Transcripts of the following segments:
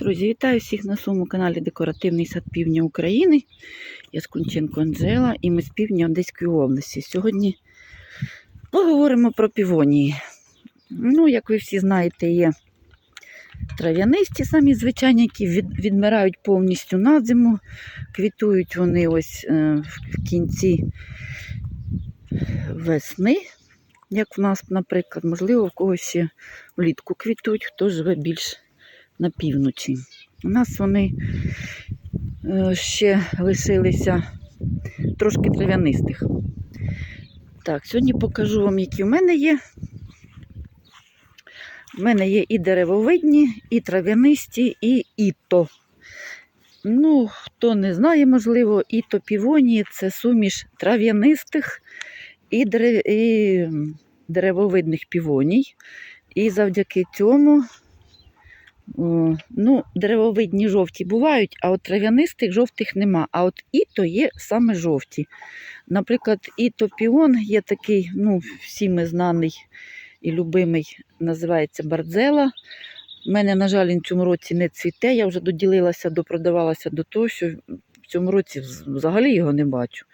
Друзі, вітаю всіх на своєму каналі Декоративний сад Півдня України. Я Скунченко Анжела і ми з півдня Одеської області. Сьогодні поговоримо про півонії. Ну, як ви всі знаєте, є трав'янисті, самі звичайні, які відмирають повністю на зиму. Квітують вони ось е, в кінці весни, як в нас, наприклад, можливо, в когось ще влітку квітують, хто живе більш на півночі. У нас вони е, ще лишилися трошки трав'янистих. Так, сьогодні покажу вам, які в мене є. У мене є і деревовидні, і трав'янисті, і іто. Ну, хто не знає, можливо, іто півонії це суміш трав'янистих і, дерев... і деревовидних півоній. І завдяки цьому ну, деревовидні жовті бувають, а от трав'янистих жовтих нема. А от іто є саме жовті. Наприклад, іто піон є такий, ну, всіми знаний і любимий, називається бардзела. У мене, на жаль, в цьому році не цвіте. Я вже доділилася, допродавалася до того, що в цьому році взагалі його не бачу.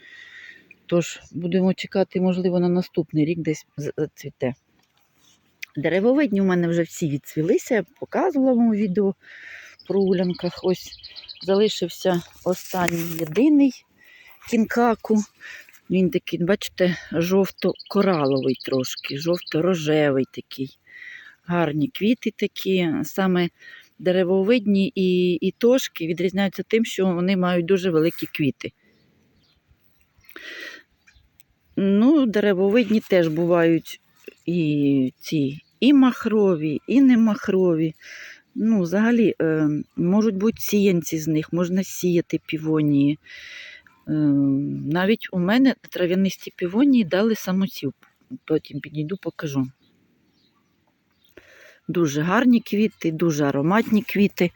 Тож будемо чекати, можливо, на наступний рік десь зацвіте. Деревовидні у мене вже всі відцвілися, я показувала вам у відео про улянках. Ось залишився останній єдиний кінкаку. Він такий, бачите, жовто-кораловий трошки, жовто-рожевий такий. Гарні квіти такі. Саме деревовидні і, і тошки відрізняються тим, що вони мають дуже великі квіти. Ну, деревовидні теж бувають і ці і махрові, і не махрові. Ну, взагалі, е, можуть бути сіянці з них, можна сіяти півонії. Е, навіть у мене трав'янисті півонії дали самосів. Потім підійду, покажу. Дуже гарні квіти, дуже ароматні квіти.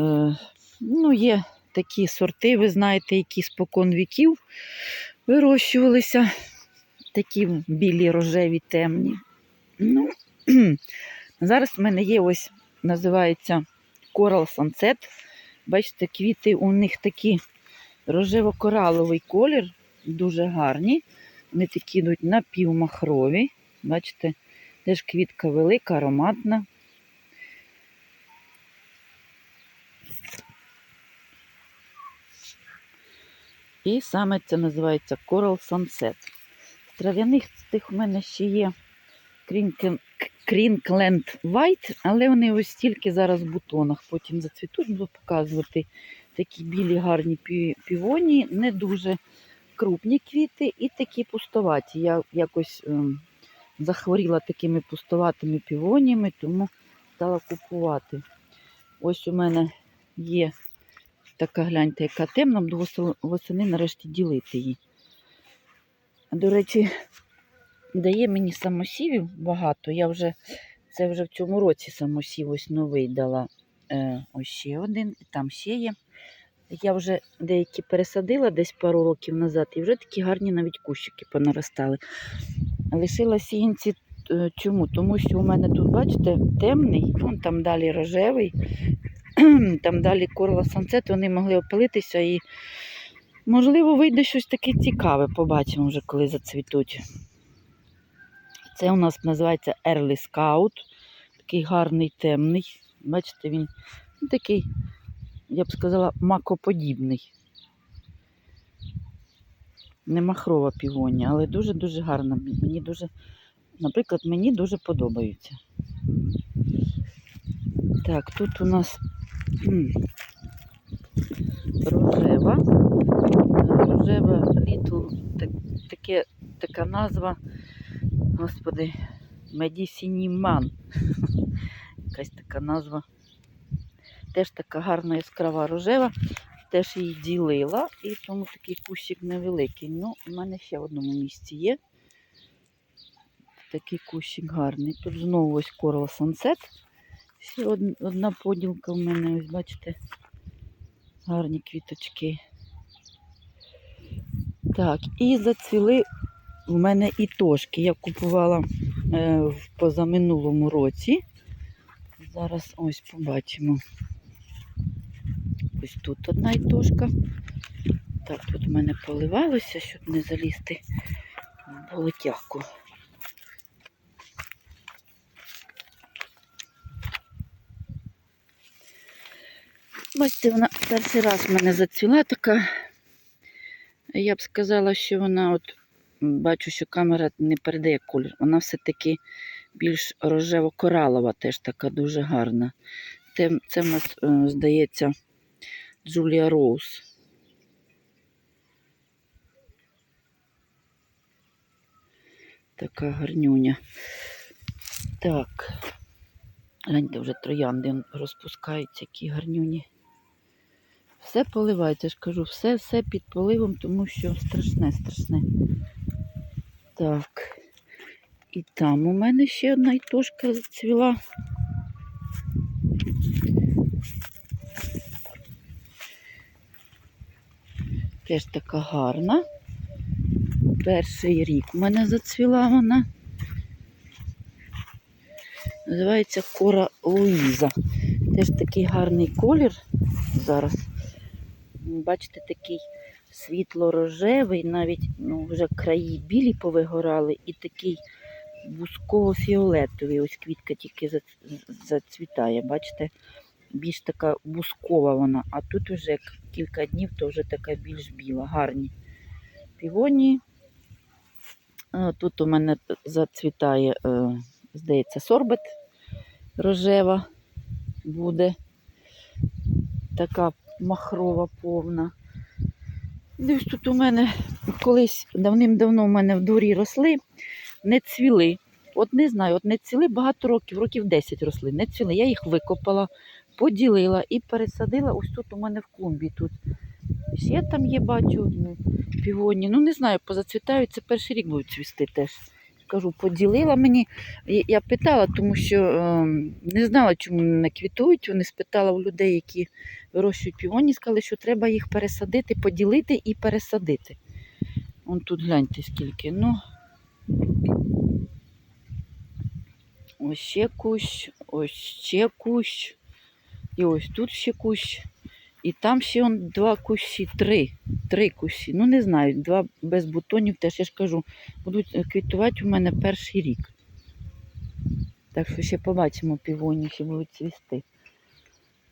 Е, ну, є такі сорти, ви знаєте, які спокон віків вирощувалися. Такі білі, рожеві, темні. Ну, зараз в мене є ось, називається Coral Sunset. Бачите, квіти у них такі рожево-кораловий колір, дуже гарні. Вони такі йдуть напівмахрові. Бачите, теж квітка велика, ароматна. І саме це називається Coral Sunset. З трав'яних тих у мене ще є Крінкленд White, але вони ось тільки зараз в бутонах. Потім зацвітуть, буду показувати такі білі гарні пі- півонії, не дуже крупні квіти і такі пустоваті. Я якось ем, захворіла такими пустоватими півоніями, тому стала купувати. Ось у мене є така гляньте, яка темна, буду восени нарешті ділити її. До речі, дає мені самосівів багато. Я вже це вже в цьому році самосів ось новий дала. Е, ось ще один, там ще є. Я вже деякі пересадила десь пару років назад, і вже такі гарні навіть кущики понаростали. Лишила сіянці е, чому? Тому що у мене тут, бачите, темний, вон там далі рожевий, там далі корла санцет, вони могли опилитися і, можливо, вийде щось таке цікаве, побачимо вже, коли зацвітуть. Це у нас називається Early Scout. Такий гарний темний. Бачите, він такий, я б сказала, макоподібний. Не махрова півонія, але дуже-дуже гарна. Мені дуже, наприклад, мені дуже подобаються. Так, тут у нас рожева. Рожева Little, так, таке, така назва Господи, Медісініман. Якась така назва. Теж така гарна яскрава рожева. Теж її ділила, і тому такий кущик невеликий. Ну, у мене ще в одному місці є. Такий кущик гарний. Тут знову ось Coral Sunset. Ще одна поділка в мене, ось бачите, гарні квіточки. Так, і зацвіли у мене і тошки. Я купувала е, в позаминулому році. Зараз ось побачимо. Ось тут одна ітошка. Так, тут в мене поливалося, щоб не залізти в болотяку. Бачите, вона перший раз в мене зацвіла така. Я б сказала, що вона от бачу, що камера не передає колір. Вона все-таки більш рожево-коралова, теж така дуже гарна. Те- Це в нас, е, здається, Джулія Роуз. Така гарнюня. Так. Гляньте, вже троянди розпускаються, які гарнюні. Все поливається, ж кажу, все, все під поливом, тому що страшне, страшне. Так. І там у мене ще одна ітошка зацвіла. Теж така гарна. Перший рік у мене зацвіла вона. Називається Кора Луїза. Теж такий гарний колір зараз. Бачите, такий світло-рожевий, навіть ну, вже краї білі повигорали, і такий бусково-фіолетовий. Ось квітка тільки зацвітає. Бачите, більш така бускова вона. А тут вже кілька днів, то вже така більш біла, гарні. Півонії. А, Тут у мене зацвітає, е, здається, сорбет рожева буде. Така махрова повна. Дивись, тут у мене колись давним-давно у мене в дворі росли, не цвіли. От не знаю, от не цвіли багато років, років 10 росли, не цвіли. Я їх викопала, поділила і пересадила ось тут у мене в клумбі. Тут ще там є, бачу, півоні. Ну, не знаю, позацвітають, це перший рік будуть цвісти теж. Кажу, поділила мені. Я питала, тому що е, не знала, чому не квітують. Вони спитала у людей, які вирощують півоні, сказали, що треба їх пересадити, поділити і пересадити. Вон тут гляньте скільки. Ну, ось ще кущ, ось ще кущ. І ось тут ще кущ. І там ще он два кущі, три. Три кущі. Ну, не знаю, два без бутонів теж, я ж кажу, будуть е, квітувати у мене перший рік. Так що ще побачимо півоні, ще будуть цвісти.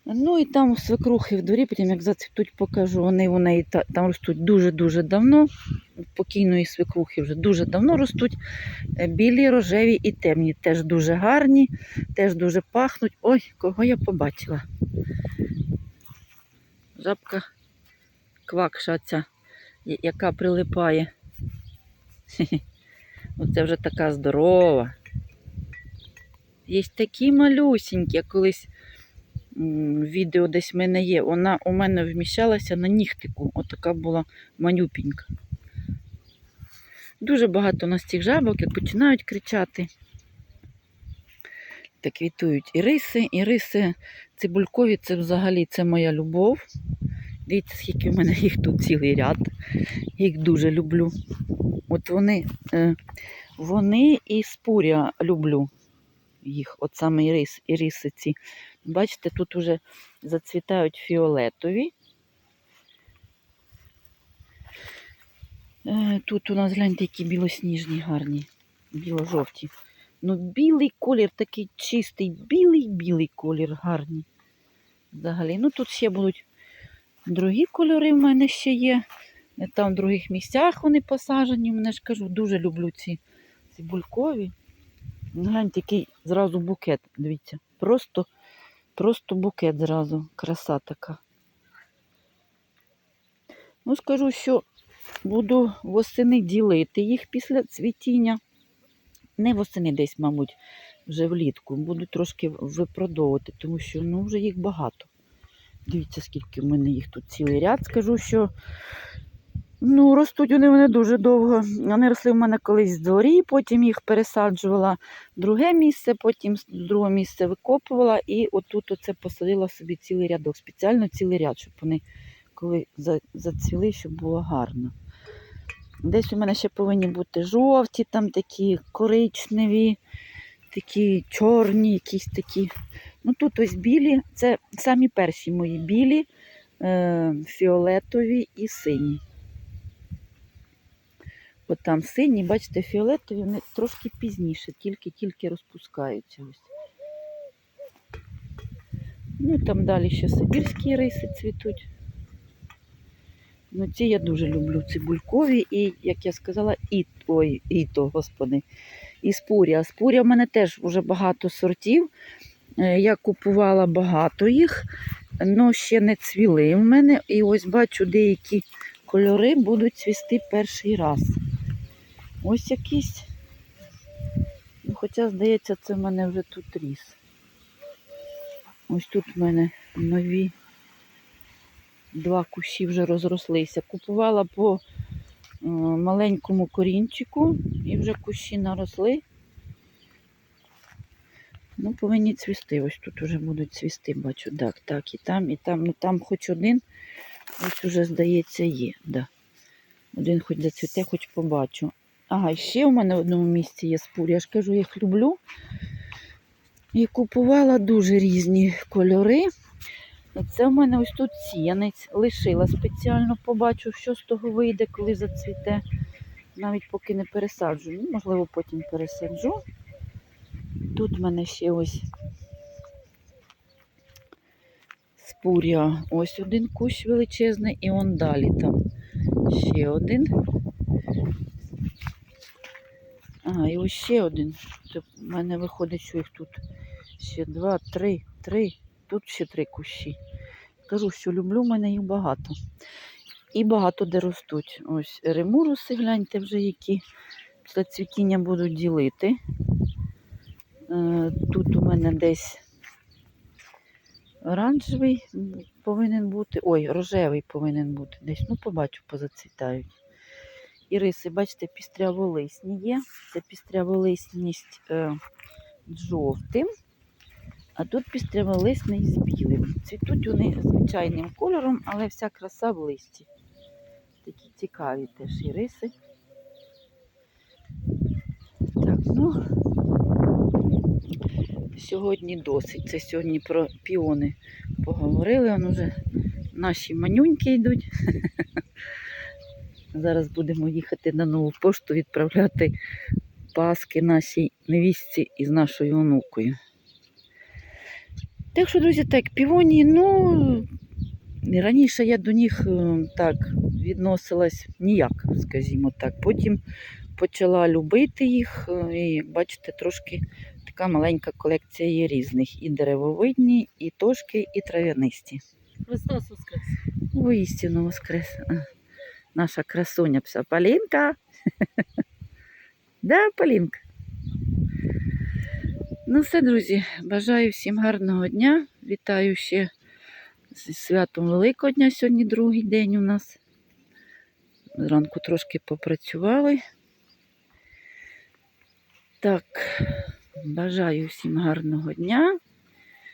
Ну і там свекрухи в дворі, потім як зацвітуть, покажу. Вони у неї там ростуть дуже-дуже давно. Покійної свекрухи вже дуже давно ростуть. Е, Білі, рожеві і темні. Теж дуже гарні, теж дуже пахнуть. Ой, кого я побачила. Жабка квакша ця, яка прилипає. Оце вже така здорова. Є такі малюсінькі, я колись відео десь в мене є. Вона у мене вміщалася на нігтику. Отака була манюпінька. Дуже багато у нас цих жабок, як починають кричати. Так квітують іриси. Іриси цибулькові це взагалі це моя любов. Дивіться, скільки в мене їх тут цілий ряд. Їх дуже люблю. От вони, е, вони і спуря люблю їх, от саме ірис, іриси ці. Бачите, тут уже зацвітають фіолетові. Е, Тут у нас гляньте, які білосніжні, гарні, біло-жовті. Ну, білий колір, такий чистий, білий-білий колір, гарний. Взагалі. Ну, тут ще будуть другі кольори в мене ще є. Там в других місцях вони посаджені. Мене ж кажу, дуже люблю ці цибулькові. Ну, Гляньте, який зразу букет, дивіться. Просто, просто букет зразу. Краса така. Ну, скажу, що буду восени ділити їх після цвітіння. Не восени десь, мабуть, вже влітку. Буду трошки випродовувати, тому що ну, вже їх багато. Дивіться, скільки в мене їх тут цілий ряд. Скажу, що ну, ростуть вони вони дуже довго. Вони росли в мене колись з дворі, потім їх пересаджувала друге місце, потім з другого викопувала і отут оце посадила собі цілий рядок. Спеціально цілий ряд, щоб вони коли зацвіли, щоб було гарно. Десь у мене ще повинні бути жовті, там такі коричневі, такі чорні, якісь такі. Ну тут ось білі, це самі перші мої білі. е, фіолетові і сині. От там сині, бачите, фіолетові, вони трошки пізніше, тільки-тільки розпускаються. Ось. Ну, там далі ще сибірські риси цвітуть. Ну, ці я дуже люблю цибулькові і, як я сказала, і, ой, і то, господи, і спуря. Спуря в мене теж вже багато сортів. Е, Я купувала багато їх, але ще не цвіли в мене. І ось бачу, деякі кольори будуть цвісти перший раз. Ось якісь. Ну, хоча, здається, це в мене вже тут ріс. Ось тут в мене нові два кущі вже розрослися. Купувала по е, маленькому корінчику і вже кущі наросли. Ну, повинні цвісти. Ось тут вже будуть цвісти, бачу. Так, так, і там, і там. Ну там хоч один, ось уже, здається, є. Да. Один хоч зацвіте, хоч побачу. Ага, і ще у мене в одному місці є спурі. Я ж кажу, їх люблю. І купувала дуже різні кольори. Це в мене ось тут сіянець. Лишила спеціально, побачу, що з того вийде, коли зацвіте. Навіть поки не пересаджу. Ну, можливо, потім пересаджу. Тут в мене ще ось спуря. Ось один кущ величезний, і он далі там ще один. А, і ось ще один. В мене виходить, що їх тут ще два, три, три. Тут ще три кущі. Кажу, що люблю, в мене їх багато. І багато де ростуть. Ось ремуруси, гляньте вже, які після цвітіння будуть ділити. Е, Тут у мене десь оранжевий повинен бути. Ой, рожевий повинен бути десь. Ну, побачу, позацвітають. І риси, бачите, пістряволисні є. Це пістряволисність е, жовтим, а тут пістряволисний з білим. Цвітуть вони звичайним кольором, але вся краса в листі. Такі цікаві теж і риси. Так, ну сьогодні досить. Це сьогодні про піони поговорили. Он уже наші манюньки йдуть. Зараз будемо їхати на нову пошту відправляти паски нашій невістці із нашою онукою. Так що, друзі, так, півонії, ну, раніше я до них е, так відносилась ніяк, скажімо так. Потім почала любити їх, е, і бачите, трошки така маленька колекція є різних. І деревовидні, і тошки, і трав'янисті. Христос Воскрес! Воістину воскрес. Наша красуня пса Полінка. Да, Полінка. Ну все, друзі, бажаю всім гарного дня. Вітаю ще зі святом Великого дня. Сьогодні другий день у нас. Зранку трошки попрацювали. Так, бажаю всім гарного дня.